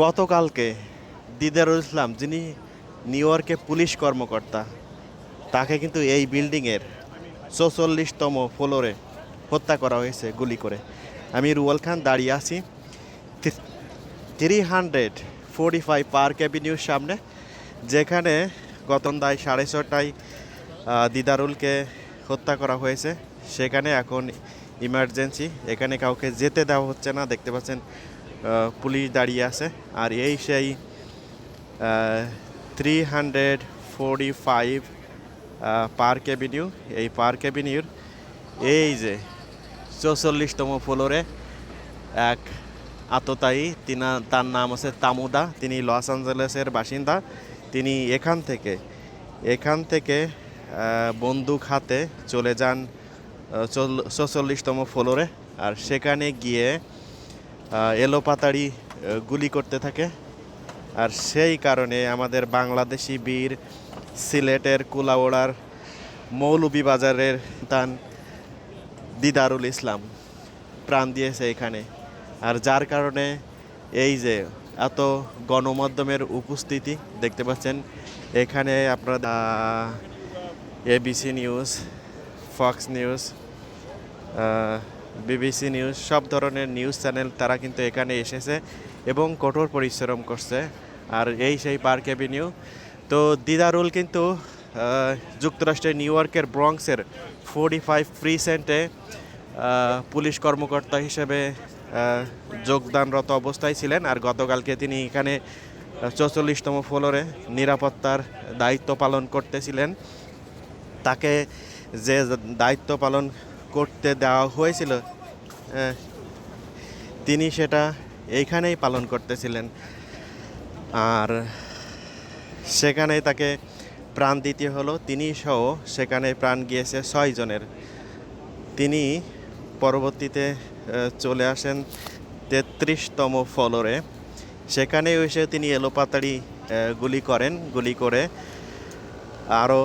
গতকালকে দিদারুল ইসলাম, যিনি নিউ ইয়র্কে পুলিশ কর্মকর্তা, তাকে কিন্তু এই বিল্ডিংয়ের চৌচল্লিশতম ফ্লোরে হত্যা করা হয়েছে গুলি করে। আমি রুয়াল খান, দাঁড়িয়ে আছি। Three hundred forty five Park অ্যাভিনিউর সামনে, যেখানে গতন্দায় সাড়ে ছটায় দিদারুলকে হত্যা করা হয়েছে। সেখানে এখন ইমার্জেন্সি এখানে কাউকে যেতে দেওয়া হচ্ছে না। দেখতে পাচ্ছেন পুলিশ দাঁড়িয়ে আছে। আর এই সেই three hundred forty five Park Avenue এই পার্ক অ্যাভিনিউর এই যে চৌচল্লিশতম ফ্লোরে এক আততায়ী, তিনা, তার নাম আছে তামুদা, তিনি লস অ্যাঞ্জেলেসের বাসিন্দা। তিনি এখান থেকে এখান থেকে বন্দুক হাতে চলে যান চৌচল্লিশতম ফ্লোরে আর সেখানে গিয়ে আহ, এলোপাতাড়ি আহ, গুলি করতে থাকে। আর সেই কারণে আমাদের বাংলাদেশি বীর সিলেটের কুলাওড়ার মৌলভীবাজারের তান দিদারুল ইসলাম প্রাণ দিয়েছে এখানে। আর যার কারণে এই যে এত গণমাধ্যমের উপস্থিতি দেখতে পাচ্ছেন এখানে আপনারা ABC news Fox news BBC news, সব ধরনের নিউজ চ্যানেল তারা কিন্তু এখানে এসেছে এবং কঠোর পরিশ্রম করছে আর এই সেই পার্ক অ্যাভিনিউ। তো দিদারুল কিন্তু যুক্তরাষ্ট্রের নিউ ইয়র্কের ব্রঙ্কসের ফোর্টি ফাইভ ফ্রি সেন্টে পুলিশ কর্মকর্তা হিসেবে যোগদানরত অবস্থায় ছিলেন আর গতকালকে তিনি এখানে চৌচল্লিশতম ফ্লোরে নিরাপত্তার দায়িত্ব পালন করতেছিলেন। তাকে যে দায়িত্ব পালন করতে দেওয়া হয়েছিল। তিনি সেটা এইখানেই পালন করতেছিলেন। আর সেখানেই তাকে প্রাণ দিতে হলো। তিনি সহ সেখানে প্রাণ গিয়েছে ছয় জনের। তিনি পরবর্তীতে চলে আসেন তেত্রিশতম ফ্লোরে। সেখানে এসে তিনি এলোপাতাড়ি গুলি করেন। গুলি করে আরও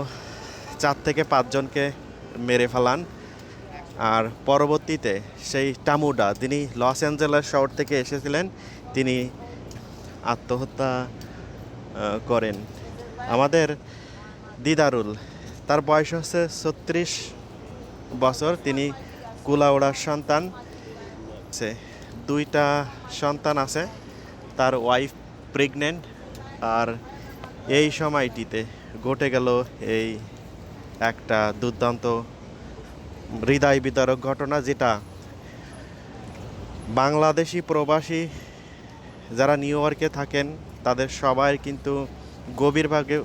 চার থেকে পাঁচজনকে মেরে ফেলান। আর পরবর্তীতে সেই টামুডা তিনি লস অ্যাঞ্জেলেস শহর থেকে এসেছিলেন, তিনি আত্মহত্যা করেন। আমাদের দিদারুল, তার বয়স হচ্ছে ছত্রিশ বছর, তিনি কুলাউড়ার সন্তান দুইটা সন্তান আছে, তার ওয়াইফ প্রেগনেন্ট আর এই সময়টিতে ঘটে গেল এই একটা দুর্দান্ত হৃদয় বিতরক ঘটনা যেটা বাংলাদেশি প্রবাসী যারা নিউ ইয়র্কে থাকেন, তাদের সবাই কিন্তু গভীরভাবে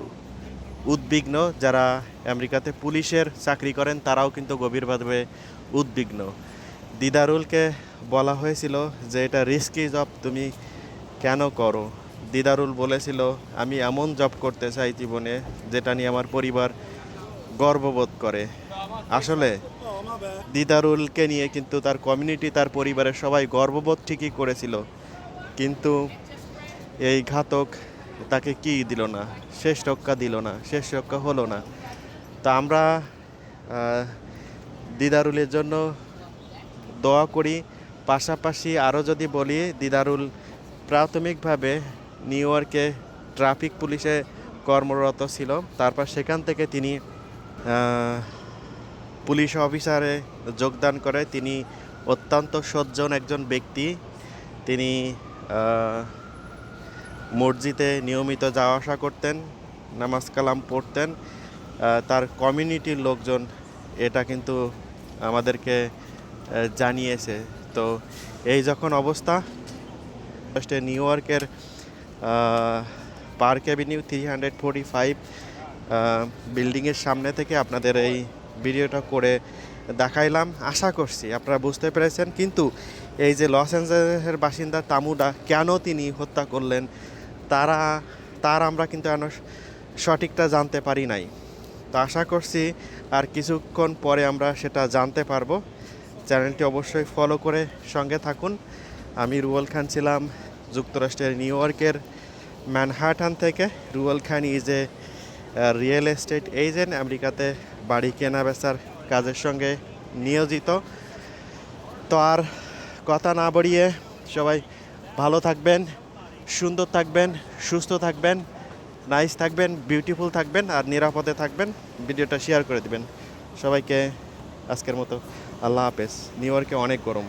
উদ্বিগ্ন। যারা আমেরিকাতে পুলিশের চাকরি করেন, তারাও কিন্তু গভীরভাবে উদ্বিগ্ন। দিদারুলকে বলা হয়েছিল যে, এটা রিস্কি জব তুমি কেন করো? দিদারুল বলেছিল, আমি এমন জব করতে চাই জীবনে, যেটা নিয়ে আমার পরিবার গর্ববোধ করে। আসলে দিদারুলকে নিয়ে কিন্তু তার কমিউনিটি তার পরিবারের সবাই গর্ববোধ ঠিকই করেছিল। কিন্তু এই ঘাতক তাকে কি দিল না? শেষ রক্ষা দিল না, শেষ রক্ষা হলো না। তা আমরা দিদারুলের জন্য দোয়া করি। পাশাপাশি আরও যদি বলি, দিদারুল প্রাথমিকভাবে নিউ ইয়র্কে ট্রাফিক পুলিশে কর্মরত ছিল। তারপর সেখান থেকে তিনি পুলিশ অফিসারে যোগদান করে। তিনি অত্যন্ত সজ্জন একজন ব্যক্তি। তিনি মসজিদে নিয়মিত যাওয়া আসা করতেন, নামাজ কালাম পড়তেন। তার কমিউনিটির লোকজন এটা কিন্তু আমাদেরকে জানিয়েছে। তো এই যখন অবস্থা নিউ ইয়র্কের Park Avenue three hundred forty five বিল্ডিংয়ের সামনে থেকে আপনাদের এই ভিডিওটা করে দেখাইলাম। আশা করছি আপনারা বুঝতে পেরেছেন। কিন্তু এই যে লস অ্যাঞ্জেলেসের বাসিন্দা তামুডা, কেন তিনি হত্যা করলেন? তারা, তার আমরা কিন্তু এখনও সঠিকটা জানতে পারি নাই। তো আশা করছি আর কিছুক্ষণ পরে আমরা সেটা জানতে পারব। চ্যানেলটি অবশ্যই ফলো করে সঙ্গে থাকুন। আমি রুয়েল খান ছিলাম যুক্তরাষ্ট্রের নিউ ইয়র্কের ম্যানহাটান থেকে। Ruel Khan is a real estate agent আমেরিকাতে বাড়ি কেনা বেচার কাজের সঙ্গে নিয়োজিত। তো আর কথা না বাড়িয়ে সবাই ভালো থাকবেন, সুন্দর থাকবেন, সুস্থ থাকবেন নাইস থাকবেন বিউটিফুল থাকবেন আর নিরাপদে থাকবেন। ভিডিওটা শেয়ার করে দিবেন। সবাইকে আজকের মতো আল্লাহ হাফেজ। নিউ ইয়র্কে অনেক গরম।